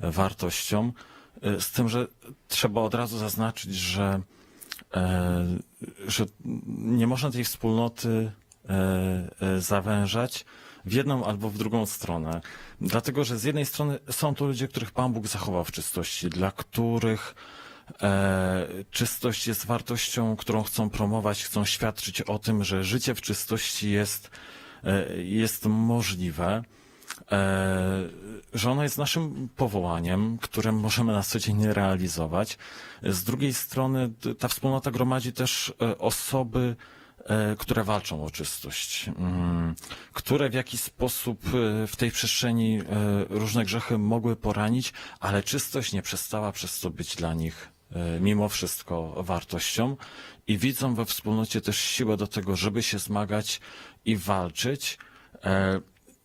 wartością. E, Z tym, że trzeba od razu zaznaczyć, że, e, że nie można tej wspólnoty e, zawężać w jedną albo w drugą stronę. Dlatego, że z jednej strony są to ludzie, których Pan Bóg zachował w czystości, dla których e, czystość jest wartością, którą chcą promować, chcą świadczyć o tym, że życie w czystości jest, e, jest możliwe że ono jest naszym powołaniem, które możemy na co dzień realizować. Z drugiej strony ta wspólnota gromadzi też e, osoby, e, które walczą o czystość, mm, które w jakiś sposób e, w tej przestrzeni różne grzechy mogły poranić, ale czystość nie przestała przez to być dla nich mimo wszystko wartością i widzą we wspólnocie też siłę do tego, żeby się zmagać i walczyć.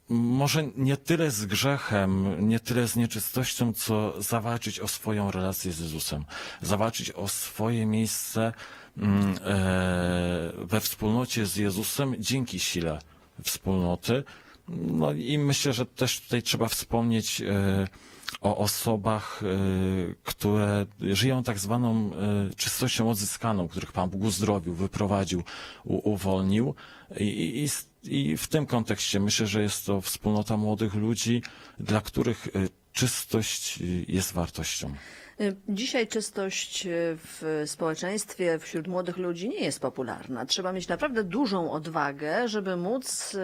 Może nie tyle z grzechem, nie tyle z nieczystością, co zawalczyć o swoją relację z Jezusem, zawalczyć o swoje miejsce mm, e, we wspólnocie z Jezusem dzięki sile wspólnoty. No i myślę, że też tutaj trzeba wspomnieć e, o osobach, e, które żyją tak zwaną czystością odzyskaną, których Pan Bóg uzdrowił, wyprowadził, uwolnił. I, i, i w tym kontekście myślę, że jest to wspólnota młodych ludzi, dla których e, czystość e, jest wartością. Y, Dzisiaj czystość y, w społeczeństwie wśród młodych ludzi nie jest popularna. Trzeba mieć naprawdę dużą odwagę, żeby móc y,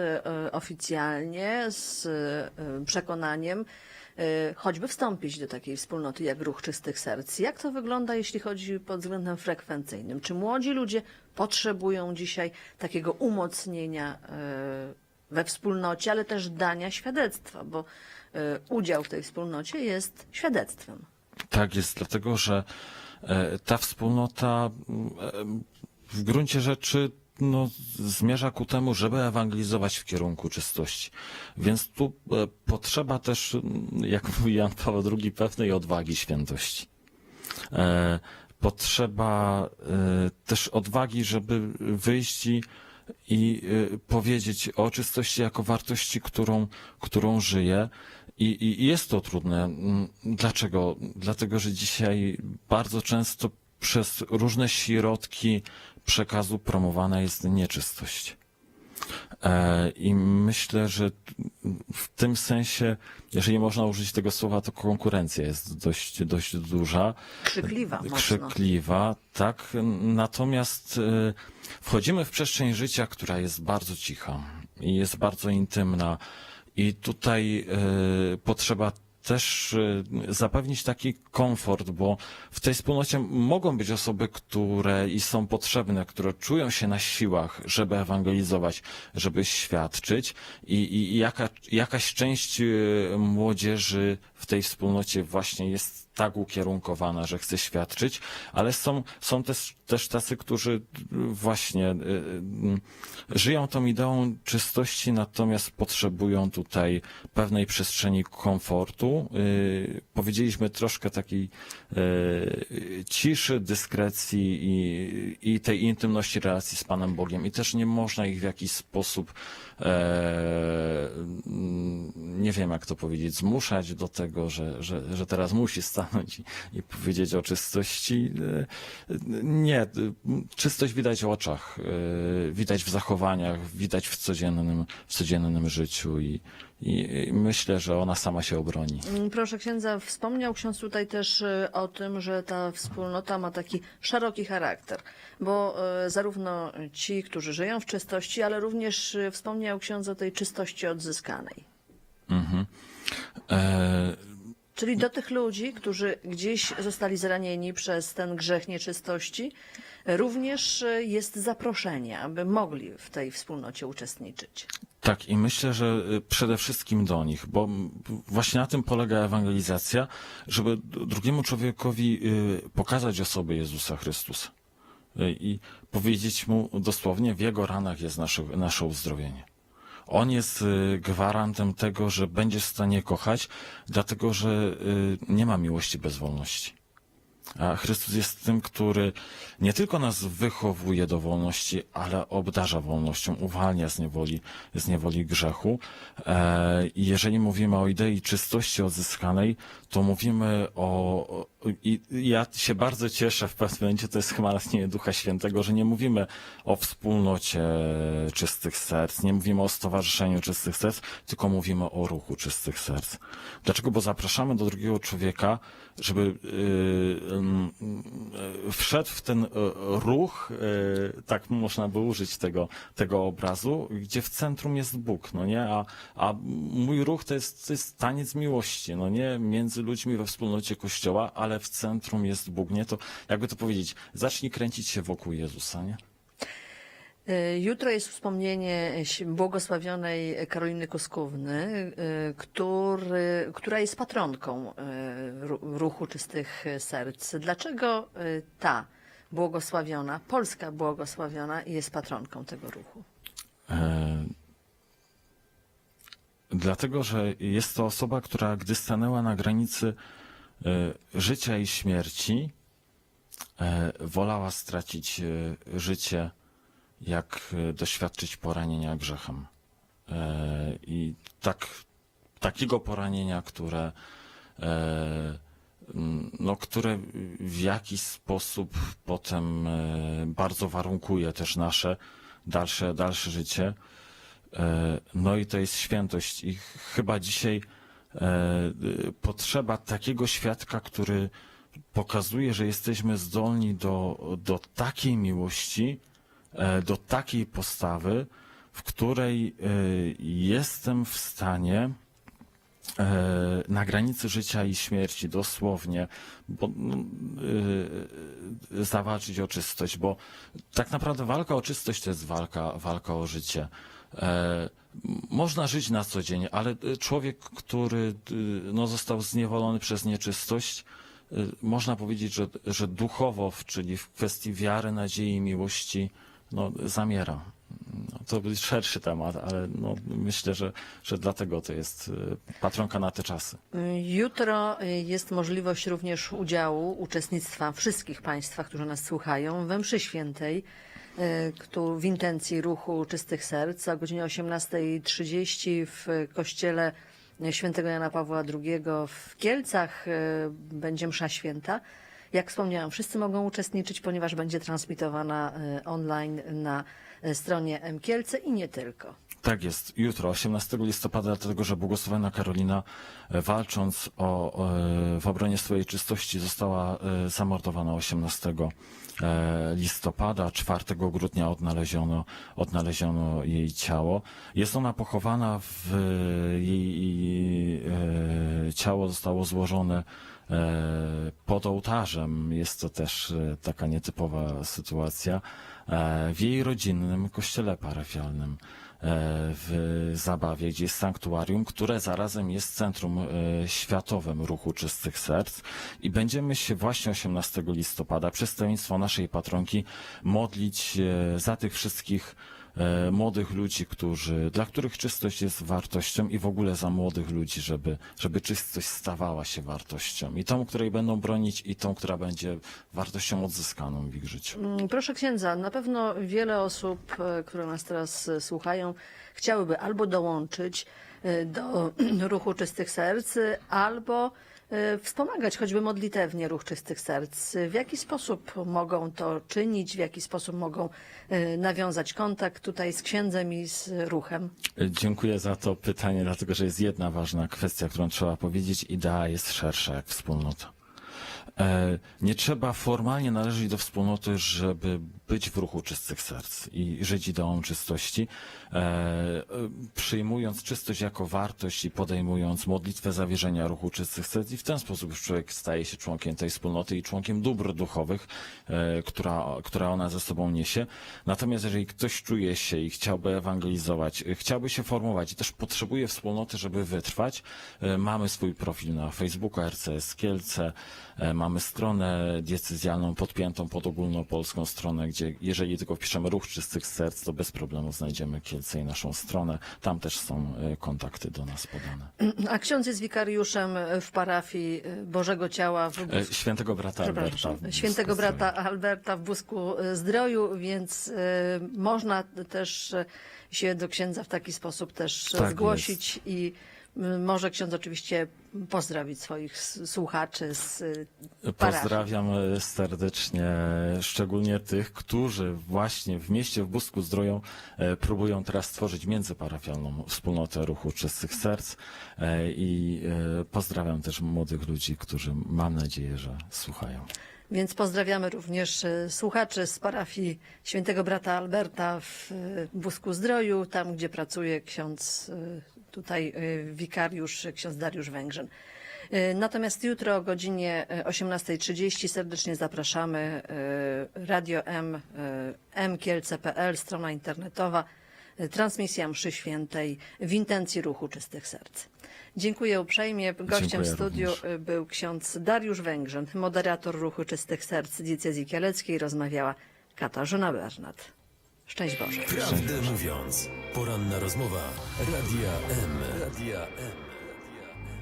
y, oficjalnie z y, przekonaniem y, choćby wstąpić do takiej wspólnoty jak Ruch Czystych Serc. Jak to wygląda, jeśli chodzi pod względem frekwencyjnym? Czy młodzi ludzie potrzebują dzisiaj takiego umocnienia y, we wspólnocie, ale też dania świadectwa, bo y, udział w tej wspólnocie jest świadectwem. Tak jest, dlatego że e, ta wspólnota e, w gruncie rzeczy no, zmierza ku temu, żeby ewangelizować w kierunku czystości. Więc tu e, potrzeba też, jak mówi Jan Paweł II, pewnej odwagi świętości. E, Potrzeba e, też odwagi, żeby wyjść i, powiedzieć o czystości jako wartości, którą, którą żyję. I, I jest to trudne. Dlaczego? Dlatego, że dzisiaj bardzo często przez różne środki przekazu promowana jest nieczystość. E, I myślę, że w tym sensie, jeżeli można użyć tego słowa, to konkurencja jest dość, dość duża Krzykliwa mocno. krzykliwa, tak. Natomiast e, wchodzimy w przestrzeń życia, która jest bardzo cicha i jest bardzo intymna. I tutaj e, potrzeba też e, zapewnić taki komfort, bo w tej wspólnocie mogą być osoby, które i są potrzebne, które czują się na siłach, żeby ewangelizować, żeby świadczyć. I, i jaka, jakaś część e, młodzieży w tej wspólnocie właśnie jest tak ukierunkowana, że chce świadczyć, ale są, są też, też tacy, którzy właśnie y, y, żyją tą ideą czystości, natomiast potrzebują tutaj pewnej przestrzeni komfortu. Y, Powiedzieliśmy troszkę takiej y, ciszy, dyskrecji i, i tej intymności relacji z Panem Bogiem. I też nie można ich w jakiś sposób nie wiem jak to powiedzieć, zmuszać do tego, że, że, że teraz musi stanąć i, i powiedzieć o czystości. E, Nie, czystość widać w oczach, e, widać w zachowaniach, widać w codziennym, w codziennym życiu i, i myślę, że ona sama się obroni. Mm, Proszę księdza, wspomniał ksiądz tutaj też y, o tym, że ta wspólnota ma taki szeroki charakter, bo y, zarówno ci, którzy żyją w czystości, ale również y, wspomniał ksiądz o tej czystości odzyskanej. E, Czyli do tych ludzi, którzy gdzieś zostali zranieni przez ten grzech nieczystości, również jest zaproszenie, aby mogli w tej wspólnocie uczestniczyć. Tak, i myślę, że y, przede wszystkim do nich, bo właśnie na tym polega ewangelizacja, żeby drugiemu człowiekowi y, pokazać osobę Jezusa Chrystusa Y, i powiedzieć mu dosłownie, w jego ranach jest nasze, nasze uzdrowienie. On jest gwarantem tego, że będzie w stanie kochać, dlatego że nie ma miłości bez wolności. A Chrystus jest tym, który nie tylko nas wychowuje do wolności, ale obdarza wolnością, uwalnia z niewoli, z niewoli grzechu. E, I jeżeli mówimy o idei czystości odzyskanej, to mówimy o, o i ja się bardzo cieszę w pewnym momencie, to jest chyba natchnienie Ducha Świętego, że nie mówimy o wspólnocie czystych serc, nie mówimy o stowarzyszeniu czystych serc, tylko mówimy o ruchu czystych serc. Dlaczego? Bo zapraszamy do drugiego człowieka, żeby y, mm, y, wszedł w ten y, ruch, y, tak można by użyć tego, tego obrazu, gdzie w centrum jest Bóg, no nie? A, a mój ruch to jest, to jest taniec miłości, no nie? Między ludźmi we wspólnocie Kościoła, ale w centrum jest Bóg, nie? To jakby to powiedzieć, zacznij kręcić się wokół Jezusa, nie? Y, Jutro jest wspomnienie błogosławionej Karoliny Koskówny, y, który, która jest patronką ru- ruchu czystych serc. Dlaczego ta błogosławiona, polska błogosławiona jest patronką tego ruchu? E, Dlatego, że jest to osoba, która gdy stanęła na granicy e, życia i śmierci, e, wolała stracić e, życie, jak e, doświadczyć poranienia grzechem. E, I tak, takiego poranienia, które, e, no, które w jakiś sposób potem e, bardzo warunkuje też nasze dalsze, dalsze życie. E, No i to jest świętość. I ch- chyba dzisiaj e, potrzeba takiego świadka, który pokazuje, że jesteśmy zdolni do, do takiej miłości, e, do takiej postawy, w której e, jestem w stanie e, na granicy życia i śmierci, dosłownie, bo, no, y, zawalczyć o czystość, bo tak naprawdę walka o czystość to jest walka, walka o życie. E, można żyć na co dzień, ale człowiek, który no, został zniewolony przez nieczystość, można powiedzieć, że, że duchowo, czyli w kwestii wiary, nadziei i miłości, no, zamiera. To był szerszy temat, ale no, myślę, że, że dlatego to jest y, patronka na te czasy. Jutro y, jest możliwość również udziału, uczestnictwa wszystkich Państwa, którzy nas słuchają, we mszy świętej, y, w intencji ruchu Czystych Serc o godzinie 18.30 w kościele świętego Jana Pawła II w Kielcach będzie msza święta. Jak wspomniałam, wszyscy mogą uczestniczyć, ponieważ będzie transmitowana y, online na y, stronie M Kielce i nie tylko. Tak jest, jutro, 18 listopada, dlatego że błogosławiona Karolina, e, walcząc o, e, w obronie swojej czystości, została e, zamordowana 18 e, listopada. 4 grudnia odnaleziono, odnaleziono jej ciało. Jest ona pochowana w jej e, ciało zostało złożone e, pod ołtarzem. Jest to też e, taka nietypowa sytuacja e, w jej rodzinnym kościele parafialnym e, w Zabawie, gdzie jest sanktuarium, które zarazem jest centrum e, światowym ruchu czystych serc. I będziemy się właśnie 18 listopada przez stronnictwo naszej patronki modlić e, za tych wszystkich e, młodych ludzi, którzy, dla których czystość jest wartością i w ogóle za młodych ludzi, żeby, żeby czystość stawała się wartością. I tą, której będą bronić i tą, która będzie wartością odzyskaną w ich życiu. Mm, Proszę księdza, na pewno wiele osób, e, które nas teraz e, słuchają, chciałyby albo dołączyć e, do ruchu czystych serc, e, albo e, wspomagać choćby modlitewnie ruch czystych serc. W jaki sposób mogą to czynić, w jaki sposób mogą e, nawiązać kontakt tutaj z księdzem i z ruchem? Dziękuję za to pytanie, dlatego że jest jedna ważna kwestia, którą trzeba powiedzieć. Idea jest szersza jak wspólnota. E, Nie trzeba formalnie należeć do wspólnoty, żeby być w ruchu czystych serc i żyć ideą czystości. E, Przyjmując czystość jako wartość i podejmując modlitwę zawierzenia ruchu czystych serc i w ten sposób już człowiek staje się członkiem tej wspólnoty i członkiem dóbr duchowych, e, która, która ona ze sobą niesie. Natomiast jeżeli ktoś czuje się i chciałby ewangelizować, chciałby się formować i też potrzebuje wspólnoty, żeby wytrwać, mamy swój profil na Facebooku RCS Kielce, mamy mamy stronę diecezjalną podpiętą pod ogólnopolską stronę, gdzie jeżeli tylko wpiszemy ruch czystych serc, to bez problemu znajdziemy Kielce i naszą stronę. Tam też są e, kontakty do nas podane. A ksiądz jest wikariuszem w parafii e, Bożego Ciała w E, Busku. Świętego brata Alberta. Świętego brata Alberta w Busku e, Zdroju, więc e, można też e, się do księdza w taki sposób też e, Tak zgłosić i m, może ksiądz oczywiście pozdrowić swoich słuchaczy z e, parafii. Pozdrawiam e, serdecznie, szczególnie tych, którzy właśnie w mieście w Busku Zdroju e, próbują teraz stworzyć międzyparafialną wspólnotę ruchu czystych serc e, i pozdrawiam też młodych ludzi, którzy mam nadzieję, że słuchają. Więc pozdrawiamy również słuchaczy z parafii świętego brata Alberta w Busku Zdroju, tam gdzie pracuje ksiądz, tutaj e, wikariusz, ksiądz Dariusz Węgrzyn. E, Natomiast jutro o godzinie e, 18.30 serdecznie zapraszamy Radio M, mkielce.pl, strona internetowa, transmisja mszy świętej w intencji ruchu czystych serc. Dziękuję uprzejmie. Gościem Dziękuję w studiu również. był ksiądz Dariusz Węgrzyn, moderator ruchu czystych serc diecezji kieleckiej. Rozmawiała Katarzyna Bernat. Szczęść Boże. Prawdę mówiąc, poranna rozmowa Radia M. Radia M.